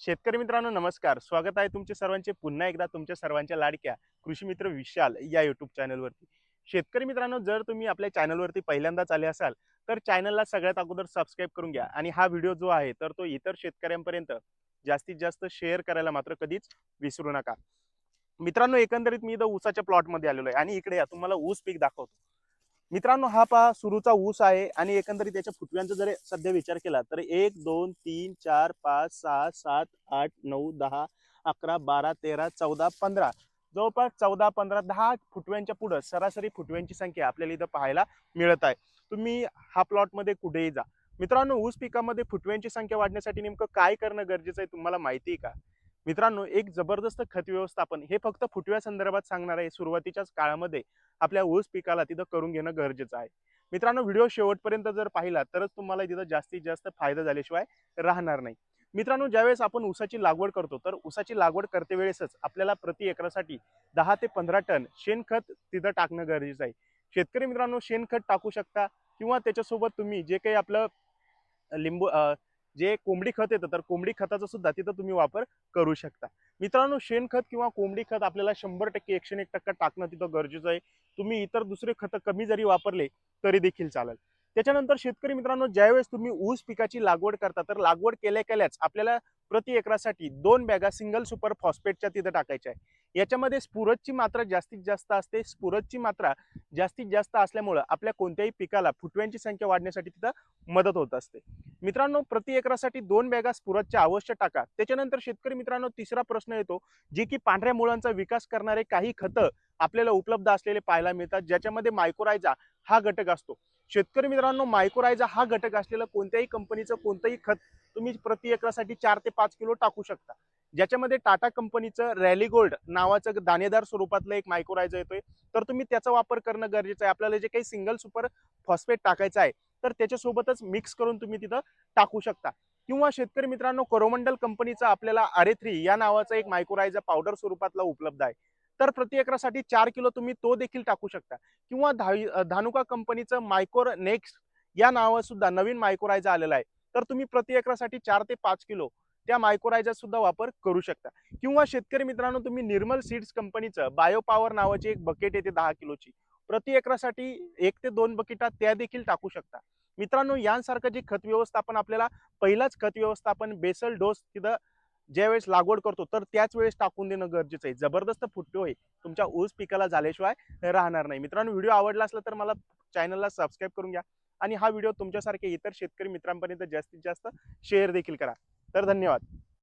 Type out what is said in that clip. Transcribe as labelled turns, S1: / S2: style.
S1: शेतकरी मित्रांनो नमस्कार. स्वागत आहे तुमचे सर्वांचे. पुन्हा एकदा तुमच्या सर्वांच्या लाडक्या कृषी मित्र विशाल या युट्यूब चॅनलवरती शेतकरी मित्रांनो जर तुम्ही आपल्या चॅनलवरती पहिल्यांदाच आले असाल तर चॅनलला सगळ्यात अगोदर सबस्क्राईब करून घ्या. आणि हा व्हिडिओ जो आहे तर तो इतर शेतकऱ्यांपर्यंत जास्तीत जास्त शेअर करायला मात्र कधीच विसरू नका. मित्रांनो एकंदरीत मी इथं ऊसाच्या प्लॉटमध्ये आलेलो आहे. आणि इकडे या तुम्हाला ऊस पीक दाखवतो. मित्रांनो हा पहा सुरूचा ऊस आहे आणि एकंदरीत त्याच्या फुटव्यांचा जर सध्या विचार केला तर एक दोन तीन चार पाच सहा सात आठ नऊ दहा अकरा बारा तेरा चौदा पंधरा. जवळपास चौदा पंधरा दहा फुटव्यांच्या पुढं सरासरी फुटव्यांची संख्या आपल्याला इथं पाहायला मिळत आहे. तुम्ही हा प्लॉटमध्ये कुठेही जा. मित्रांनो ऊस पिकामध्ये फुटव्यांची संख्या वाढण्यासाठी नेमकं काय करणं गरजेचं आहे तुम्हाला माहिती आहे का? मित्रांनो एक जबरदस्त खत व्यवस्थापन हे फक्त फुटव्या संदर्भात सांगणार आहे. सुरुवातीच्याच काळामध्ये आपल्या ऊस पिकाला तिथं करून घेणं गरजेचं आहे. मित्रांनो व्हिडिओ शेवटपर्यंत जर पाहिला तरच तुम्हाला तिथं जास्तीत जास्त फायदा झाल्याशिवाय राहणार नाही. मित्रांनो ज्यावेळेस आपण ऊसाची लागवड करतो तर ऊसाची लागवड करते वेळेसच आपल्याला प्रति एकरासाठी दहा ते पंधरा टन शेणखत तिथं टाकणं गरजेचं आहे. शेतकरी मित्रांनो शेणखत टाकू शकता किंवा त्याच्यासोबत तुम्ही जे काही आपलं लिंबू जे कोंबडी खत येतं तर कोंबडी खताचा सुद्धा तिथं तुम्ही वापर करू शकता. मित्रांनो शेणखत किंवा कोंबडी खत आपल्याला शंभर टक्के एकशे एक टक्का टाकणं तिथं गरजेचं आहे. तुम्ही इतर दुसरे खतं कमी जरी वापरले तरी देखील चालेल. त्याच्यानंतर शेतकरी मित्रांनो ज्यावेळेस तुम्ही ऊस पिकाची लागवड करता तर लागवड केल्या केल्याच आपल्याला प्रति एकरासाठी दोन बॅगा सिंगल सुपर फॉस्फेटच्या तिथं टाकायच्या आहे याच्यामध्ये स्फुरदची मात्रा जास्तीत जास्त असते. स्फुरदची मात्रा जास्तीत जास्त असल्यामुळं आपल्या कोणत्याही पिकाला फुटव्यांची संख्या वाढण्यासाठी तिथं मदत होत असते. मित्रांनो प्रति एकरासाठी दोन बॅगा स्फुरदच्या अवश्य टाका. त्याच्यानंतर शेतकरी मित्रांनो तिसरा प्रश्न येतो जे की पांढऱ्या मुळांचा विकास करणारे काही खतं आपल्याला उपलब्ध असलेले पाहायला मिळतात ज्याच्यामध्ये मायक्रोरायझा हा घटक असतो. शेतकरी मित्रांनो मायक्रोरायझा हा घटक असलेलं कोणत्याही कंपनीचं कोणतंही खत तुम्ही प्रति एकरासाठी चार ते पाच किलो टाकू शकता. ज्याच्यामध्ये टाटा कंपनीचं रॅली गोल्ड नावाचं दाणेदार स्वरूपातलं एक मायक्रोरायझा येतोय. तर तुम्ही त्याचा वापर करणं गरजेचं आहे. आपल्याला जे काही सिंगल सुपर फॉस्फेट टाकायचं आहे तर त्याच्यासोबतच मिक्स करून तुम्ही तिथं टाकू शकता. किंवा शेतकरी मित्रांनो कोरोमंडल कंपनीचा आपल्याला आरे थ्री या नावाचा एक मायक्रोरायझा पावडर स्वरूपातला उपलब्ध आहे. तर प्रति एकरासाठी चार किलो तुम्ही तो देखील टाकू शकता. किंवा धा धानुका कंपनीचं मायकोर नेक्स्ट या नावात सुद्धा नवीन मायक्रोरायझा आलेला आहे. तर तुम्ही प्रति एकरासाठी चार ते पाच किलो त्या मायक्रोरायझा सुद्धा वापर करू शकता. किंवा शेतकरी मित्रांनो तुम्ही निर्मल सीड्स कंपनीचं बायो पॉवर नावाची एक बकेट येते दहा किलोची. प्रति एकरासाठी एक ते दोन बकेटा त्या देखील टाकू शकता. मित्रांनो यांसारखं जे खत व्यवस्थापन आपल्याला पहिलाच खत व्यवस्थापन बेसल डोस तिथं ज्यावेळेस लागवड करतो तर त्याच वेळेस टाकून देणं गरजेचं आहे. जबरदस्त फुटतो आहे तुमच्या ऊस पिकाला झाल्याशिवाय राहणार नाही. मित्रांनो व्हिडिओ आवडला असला तर मला चॅनलला सबस्क्राईब करून घ्या आणि हा व्हिडिओ तुमच्यासारखे इतर शेतकरी मित्रांपर्यंत जास्तीत जास्त शेअर देखील करा. तर धन्यवाद.